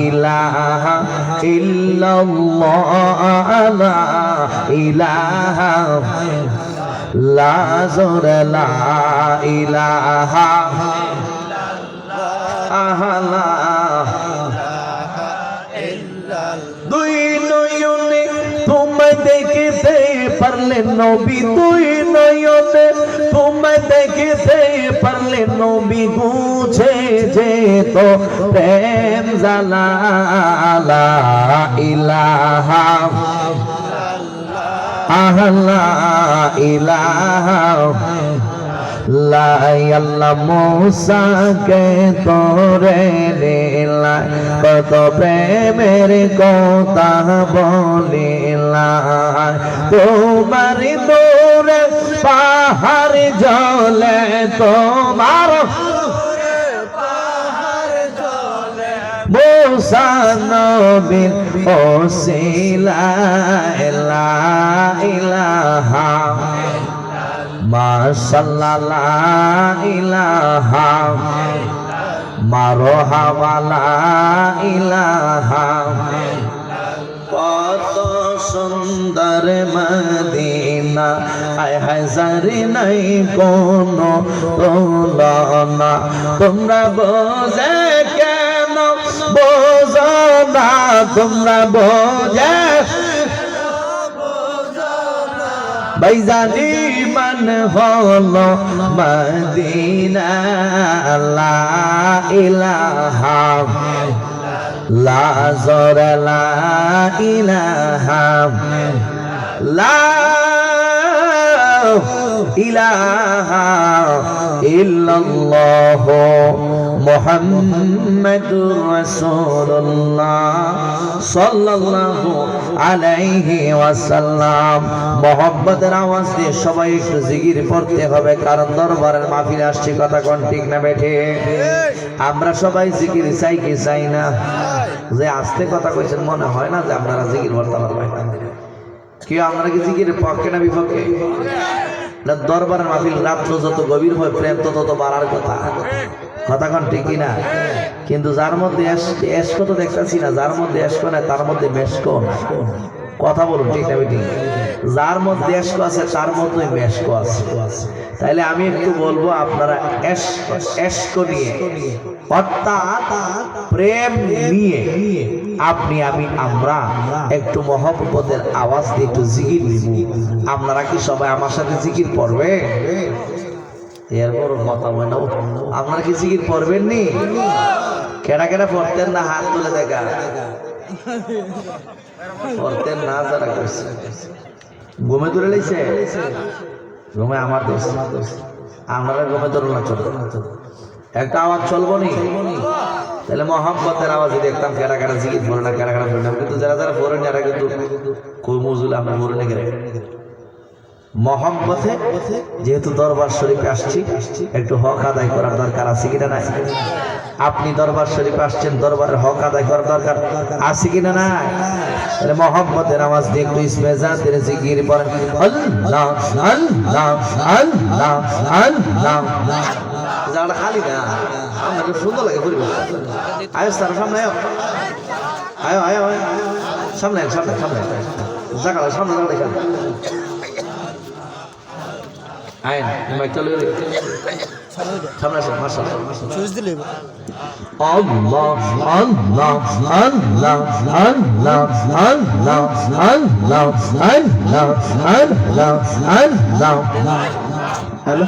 ইলাহা ইল্লাল্লাহ ইলাহা লা লা ইলাহা আহলা দুই নয়নে তোমায় দেখিতে পারলে নবী দুই নয়নে তোমায় দেখিতে পারলে নবী গুছে যেত প্রেম জালা ইলাহা। আহলা ইলাহা। লাইয়াল্লা মোসাকে তোরে নীলা। কত প্রেমের কথা বলিলা তোমার দূরে পাহাড় জলে তোমার মোসা নবীর ওসিলা ইলা ইলাহা মাশাল্লাহ ইলাহা মারহাবালা ইলাহা কত সুন্দর মদিনা, আয় হাজারি নাই কোন তোমরা বোঝে বোঝো না তোমরা বোঝে। বাইজানি মান হলো মদিনা, লা ইলাহা, লা জোরে লা ইলাহা, লা ইলাহা ওয়াসাল্লাম। আওয়াজ দিয়ে সবাই একটু জিকির পড়তে হবে, কারণ দরবারের মাহফিলে আসছে কথা কোন ঠিক না বেঠে? আমরা সবাই জিকির চাই কি চাই না? যে আস্তে কথা কইছেন, মনে হয় না যে আপনারা জিকির পড়তে পারবেন কেউ আমরা কি জিকিরের পক্ষে না বিপক্ষে? দরবারের মাহফিল রাত্র যত গভীর হয়, প্রেম তত তত বাড়ার কথা। কথা কন ঠিকই না কিন্তু যার মধ্যে এসকো তো দেখতেছি না, যার মধ্যে এসকো না তার মধ্যে মেসকো কথা বলুন ঠিক না ঠিক। যার মধ্যে এসকো আছে, তার মধ্যে মেসকো আছে। তাইলে আমি একটু বলব, আপনারা এসকো নিয়ে, অর্থাৎ প্রেম নিয়ে আপনি, আমি, আমরা একটু মহব্বতের আওয়াজ দিয়ে একটু জিকির নিব। আপনারা কি সবাই আমার সাথে জিকির পড়বে? এরপর কথা হয় না। আপনারা কি জিকির পড়বেন নি? কেডা কেডা পড়তেন না? হাত তুলে দেখা। পড়তেন না, যারা কইছে ঘুমে তুলে লাইছে? ঘুমে আমার দোষ। আপনারা ঘুমে ধরুন না চলো একটা আওয়াজ চলবো নি? তাহলে মহাব্বতের আওয়াজে দেখতাম কেডা কেডা জিকির পড়ে না কেডা পড়ে না, কিন্তু যারা যারা পড়েন যারা কিন্তু কই মজুল আমরা পড়ে না মহব্বতে যেহেতু দরবার শরীফ আসছি, একটু হক আদায় করার দরকার আছে কিনা নাই? আপনি দরবার শরীফ আসছেন, দরবারের হক আদায় করার দরকার আছে কিনা নাই? তাহলে মহব্বতের আওয়াজ দিয়ে একটু ইসমেজাতের জিকির পড়েন আল্লাহ আল্লাহ আল্লাহ আল্লাহ জায়গাটা খালি না আপনাকে সুন্দর লাগে পরিবেশ আয়ো স্যার সামনে আয়ো। আয়ো আয়ো আয়ো সামনে আয়, সামনে সামনে জায়গাটা সামনে জায়গাটা এখানে। আইন মাইক চালু করে সামনে আসেন মাশাআল্লাহ চুজ দিলে। আল্লাহ আল্লাহ আল্লাহ আল্লাহ আল্লাহ আল্লাহ আল্লাহ আল্লাহ আল্লাহ। হ্যালো?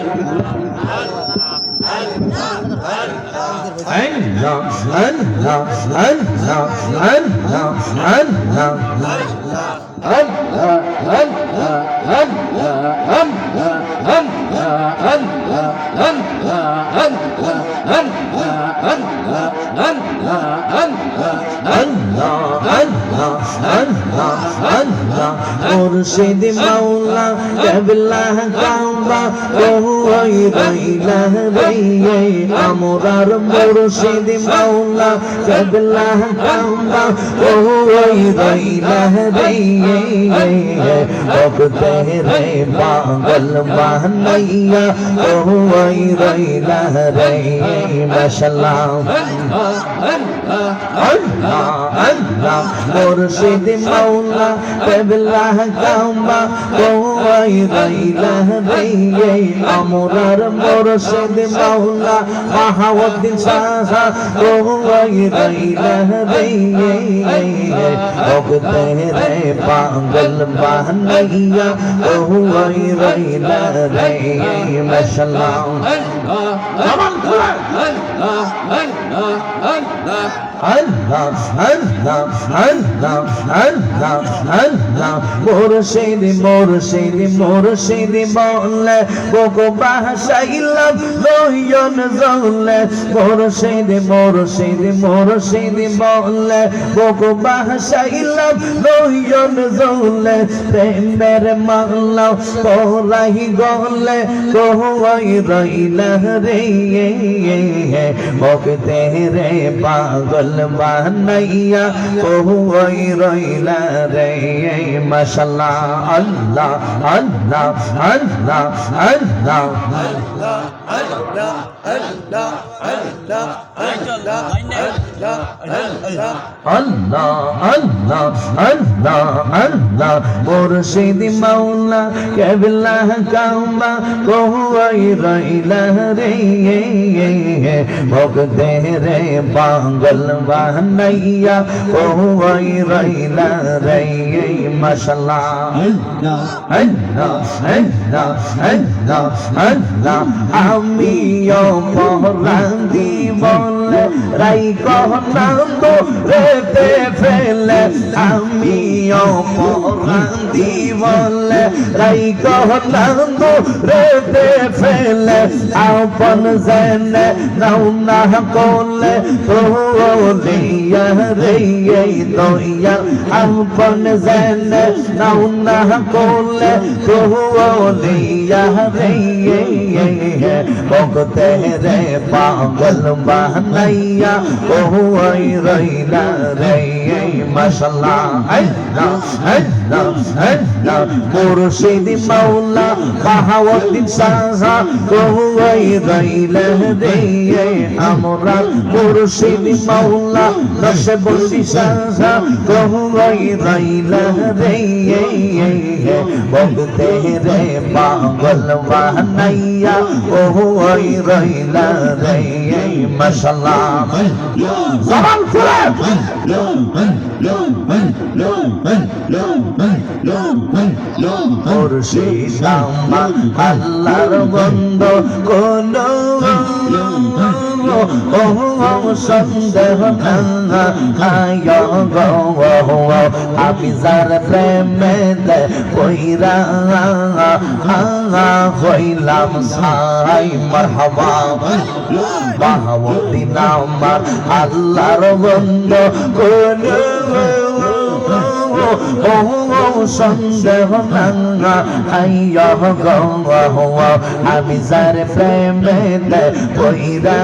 Allah, মুর্শিদ মাওলা কেবলা কাবা ওই রইলা রে আমরার মুর্শিদ মাওলা কেবলা কাবা ওই রইলা রে ভক্তে রে পাগল বানাইয়া ওই রইলা রে মাশাআল্লাহ। আল্লাহ আল্লাহ, মুর্শিদ মাওলা কেবলা হাকামা কওয়াই লাইলা দিয়ে আমরার মুরশিদ মাওলা বাহাউদ্দিন শাহ কওয়াই লাইলা দিয়ে ওগতে রে পাগল বানাইয়া কওয়াই লাইলা দিয়ে মাশাআল্লাহ Allah Allah Allah Allah Allah মুর্শিদ মুর্শিদ মুর্শিদ বলে কোকো বাহাসাইলাম নয়ন জলে মুর্শিদ মুর্শিদ মুর্শিদ বলে কোকো বাহাসাইলাম নয়ন জলে প্রেমের মাল্লা পলাই গলে কোহই রইলা রে। ভক্তে রে পাগল বানাইয়া ওই রইলা রে মাশাল্লাহ আল্লাহ আল্লাহ আল্লাহ আল্লাহ আল্লাহ আল্লাহ। আল্লাহ আল্লাহ মুর্শিদ মাওলা কেবলা কাম্বা কোই রইলা রে ভক্তে রে পাগল বানাইয়া কোই রইলা রে মাশাল্লাহ আল্লাহ আল্লাহ আল্লাহ আল্লাহ দিব রাই কহনান্দ রেতে ফেলে, আমিও পহরান্দি বলে। রাই কহনান্দ রেতে ফেলে, আপন জেনে নাও না করলে তো লিয়া রে দইয়া আপন জেনে নাও না করলে তো লিয়া রে لدي وهو غير لدي ما شاء الله هلا هلا هلا مرشد مولا قهوة سازا وهو غير لدي حمرا مرشد مولا نشب سازا وهو غير لدي بغته ري باغل وهنيا وهو غير لدي ما شاء الله জবান খুলে। মুর্শিদ আল্লাহর বন্ধ কোন সন্দেহ আমি যার প্রেমে কইরা হইলাম সাই মারহাবা বাহাবুদ্দিন আমার আল্লাহর বন্ধ। কোন সন্দেহ নাঙ্গা হাইয়া গো আমি যার প্রেমে কইরা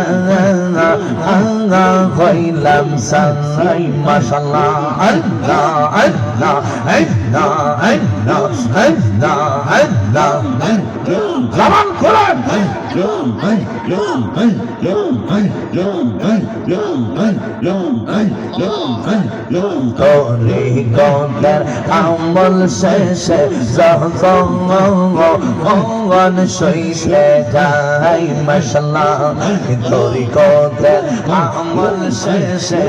আঙ্গা হইলাম সাই মাশাল্লাহ আল্লাহ আল্লাহ। জবান খোলেন। করে গঙ্গার আমল শেষে ভঙ্গন শৈশে যাই মশলা। তোরি গঙ্গার আমল শেষে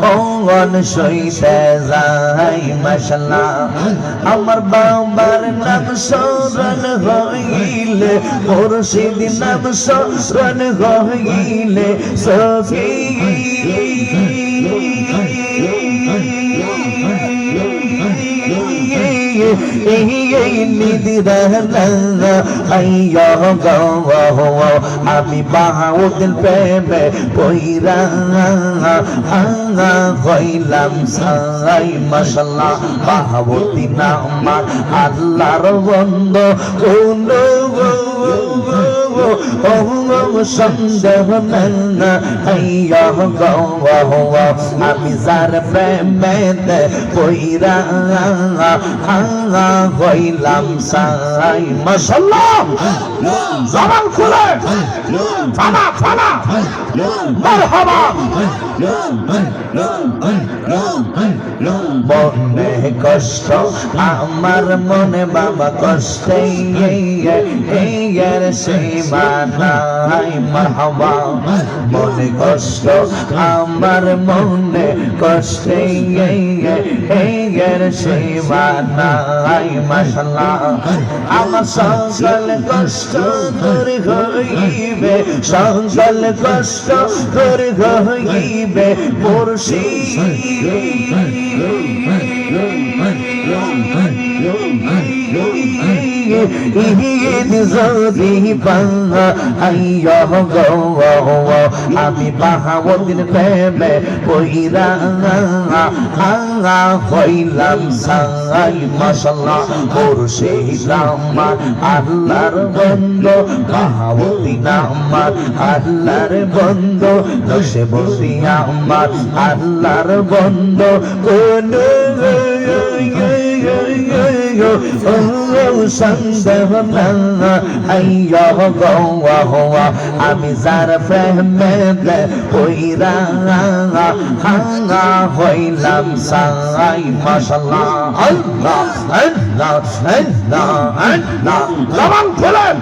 ভঙ্গন শৈশে যাই মশলা আমার বাবার নাম সরল হইলে মুর্শিদ নাম সরল হইলে সফি আমি বাহাউদ্দিন প্রেমে পইরা কইলাম সাই মশলা বাহাউদ্দিন আমার আল্লাহর বন্ধ কোন আমি যার প্রেমেতে পইরা আঙ্গা হইলাম সাই মাশাল্লাহ জবান খুলে ফানা ফানা মারহাবা মনে কষ্ট আমার মনে বাবা কষ্টে এর সীমানাই মারহাবা। মনে কষ্ট, আমার মনে কষ্টে। এর সীমানাই মাশাল্লাহ আমার সকল কষ্ট দূর হইবে সকল কষ্ট দূর হইবে, মুর্শিদ। আমি বাহাবদিন প্রেমে আল্লাহর বন্ধ বাহাবদিন আমার আল্লাহর বন্ধ দশে বসি আমার আল্লাহর বন্ধ। সন্দেহ আমি যার প্রেমে হইরা হাঙ্গা হইলাম সাই মাশাল্লাহ আল্লাহ আল্লাহ আল্লাহ আল্লাহ জবান খুলেন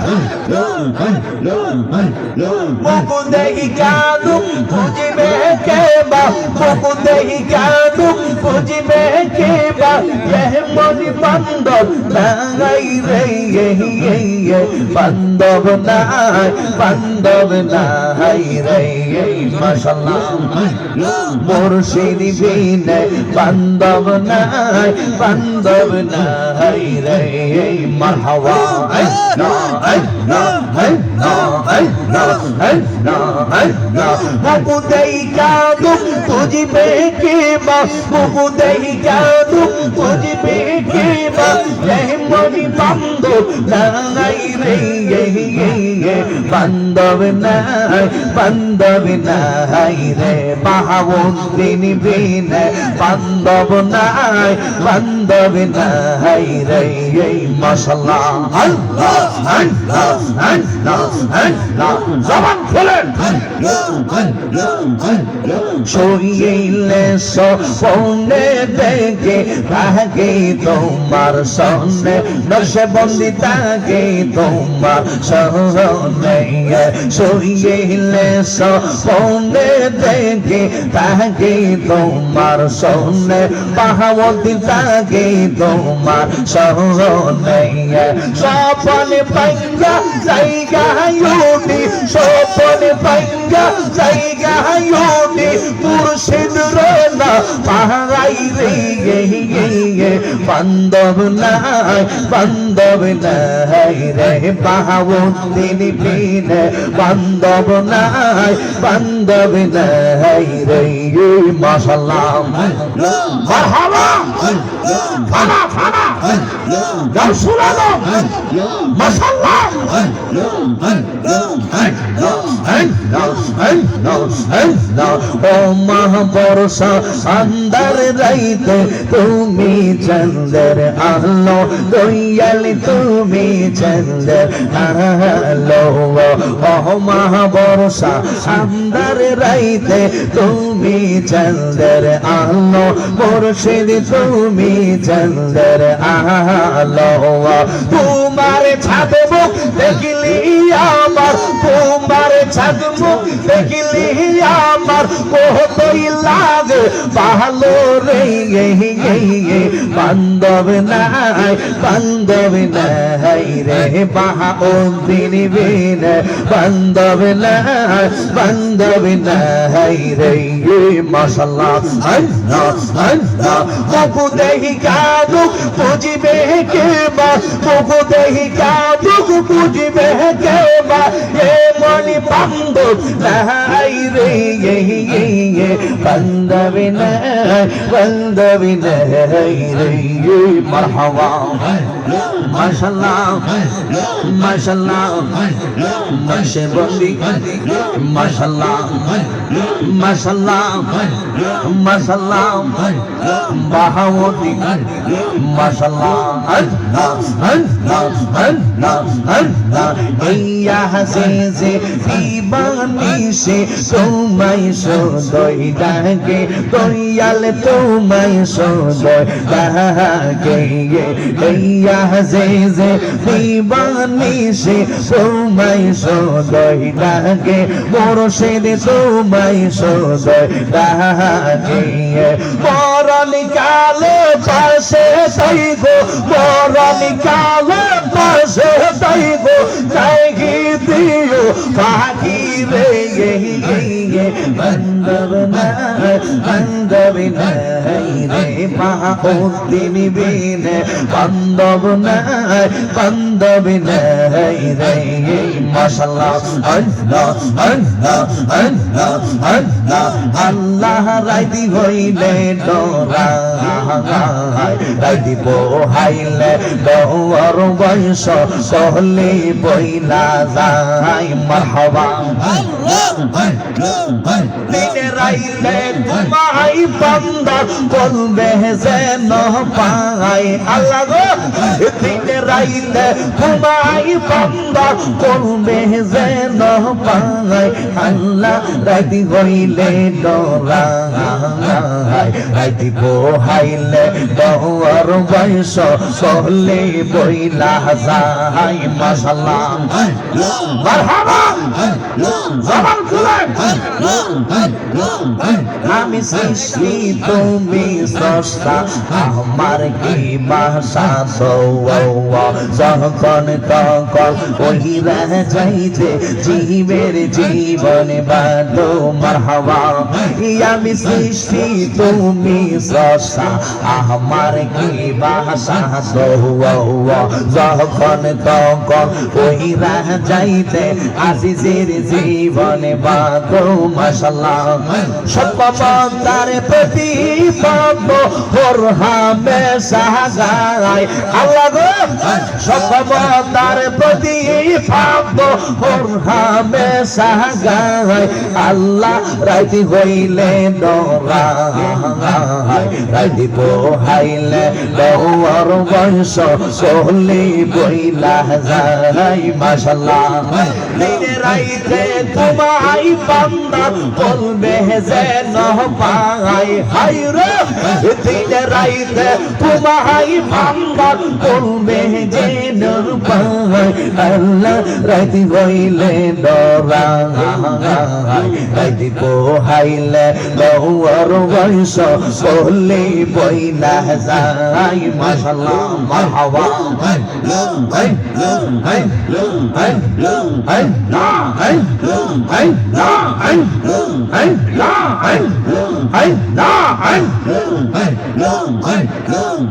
মুকু দেহি কানু বুঝিবে কে বা মুকু দেহি কানু বুঝিবে কে বা এহ মনি বান্দব নাই রে বান্দব নাই বান্দব নাই রে মাশাল্লাহ। মুর্শিদ বিনে বান্দব নাই বান্দব নাই রে মারহাবা। আল্লাহ আল্লাহ আল্লাহ আল্লাহ আল্লাহ আল্লাহ মুকু দেহি কানু বুঝিবে কে বা মুকু দেহি কানু বুঝিবে কে বা এহ মনি বান্দব নাই রে বান্দব নাই বান্দব নাই রে বাহাবুদ্দিন বিন বান্দব নাই বান্দব নাই রে মাশাল্লাহ আল্লাহ আল্লাহ আল্লাহ আল্লাহ। জবান খুলেন। শরীরে সপনে দেখে তাকে তোমার সনে নশে বন্দি তাকে তোমার সনে শরীরে সপনে দেখে তাকে তোমার সনে পাহাবতী তাকে তোমার সনে সপনে পাইয়া জায়গা ইউনি সপনে পাইয়া জায়গা ইউনি মুর্শিদ রোনা পাহারাই রে বান্ধব নাই বান্ধব নাই রে বাহাবুদ্দিন বিন। বান্ধব নাই বান্ধব নাই রে মাশাল্লাহ। মারহাবা, ফানা ফানা। রাসূল ও মহাবর্ষা আন্দার রাইতে তুমি চন্দ্র আলো, দয়াল তুমি চন্দ্র আলো ও মহাবর্ষা আন্দার তুমি চন্দ্র আলো মুর্শিদ তুমি চন্দ্র আলো, তোমার ছাদব দেখলি আমার তোমার ঝাঁকমুখ দেখলি আমার। কতই লাগে ভালো রে বান্ধব নাই বান্ধব নাই রে বাহা ও দিন বিন। বান্ধব নাই বান্ধব নাই রে মশাল্লাহ আল্লাহ আল্লাহ মুখ দেহি কাদু, বুঝিবে কে বা? মুখ দেহি কাদু বুঝিবে কেউ বা এ মনি বান্ধব নাই রে বান্ধব নাই বান্ধব নাই রে মারহাবা। মাশাল্লাহ মাশাল্লাহ নকশে বন্দি। মাশাল্লাহ মাশাল্লাহ মাশাল্লাহ বাহাওয়াতি সে তোমায় সদয় ডাকে, দয়াল তোমায় সদয় ডাকে ইয়া হাসিসে দিবানি সে তোমায় সদয় ডাকে মোরশেদ তোমায় সদয় ডাকে মরণ কালে পাশে তাই মরণ কালে পাশে তাই গো তাই কি দিও পাখি রে বন্দব নাই বন্দব নাই মহাউদ্দিন বিন বন্দব নাই বন্দব নাই রে মাশাআল্লাহ আল্লাহ আল্লাহ হইলে ডরা পোহাইলে ডর বয়স সহলে বইলা যায় মারহাবা বান্দা বলবে যেন পাই আল্লাহ গো দিনে রাইতে ঘুমাই বান্দা বলবে যেন পাই আল্লাহ রাইতি হইলে ডরা রাইতি পোহাইলে ডর বয়স সহলে বইলা যায় মাশাল্লাহ মারহাবা, জবান খুলেন আমি সৃষ্টি তুমি স্রষ্টা আমার কি ভাষা যখন তখন ওই যাইতে, জীবের জীবন বাদো মারহাবা। আমি সৃষ্টি, তুমি স্রষ্টা, আমার কি ভাষা যখন তখন ওই যাইতে, আজিজের জীবনে বাদো মাশাল্লাহ সর্বমন্তার প্রতি পাব হর হামেশা গায় আল্লাহ গো সর্বমন্তার প্রতি পাব হর হামেশা গায় আল্লাহ রাইতি হইলে ডরা রাইতি পোহাইলে ডর বংশ সহলে বইলা যায়। মাশাল্লাহ দিনে রাইতে তোমাই বান্দা বলবে যেন পাই হাই রে দিনে রাইতে তোমাই বান্দা বলবে যেন পাই আল্লাহ রাইতি হইলে ডরা রাইতি পোহাইলে দৌয়ার বয়স বললে বইলা যায় মাশাল্লাহ মারহাবা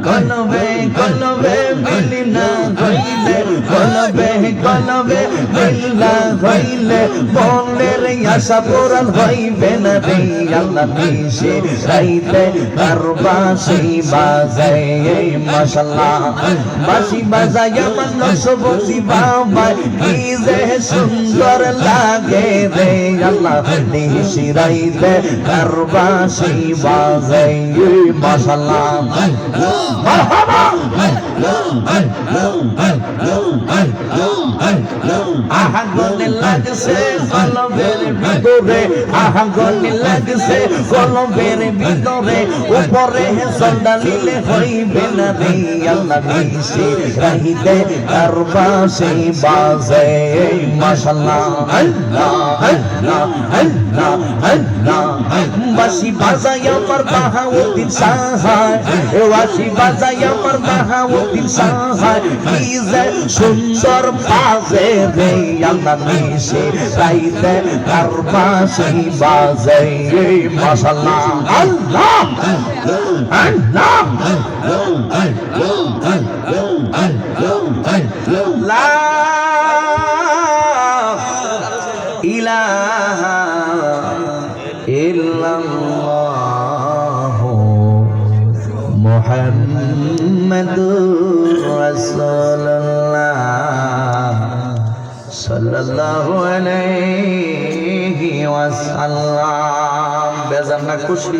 কলবে কলবে আশা পূরণ হইবে না রে, আল্লাহ নিশে রাইতে তার বাসি বাজায় মাশাল্লাহ। বাসি বাজায় আমার নকশবন্দি বাবা কি যে সুন্দর লাগে রে, আল্লাহ নিশে রাইতে তার বাসি মাশাল্লাহ। মারহাবা! আহাগনে লাগছে কলবের ভিতরে আহাগনে লাগছে কলবের ভিতরে উপরে সন্ডালিলে হইবে না রে আল্লাহ নিশে রাহিতে পাশে বাজে মাশাআল্লাহ আল্লাহ আল্লাহ আল্লাহ আল্লাহ বাসি বাজাই আমার বাহাউদ্দিন সাহায় এ বাসি বাজাই আমার বাহাউদ্দিন সাহায় কি যে সুন্দর বাজে রে আল্লাহ মিশে রাইতে তার পাশে বাজে মাশাল্লাহ আল্লাহ আল্লাহ! লা ইলাহা খুশি।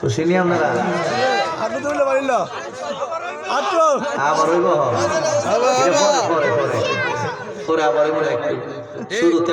খুশি। নি আপনারা আবার হইব পরে পরে পরে। পরে আবার হইব একটু। শুরুতে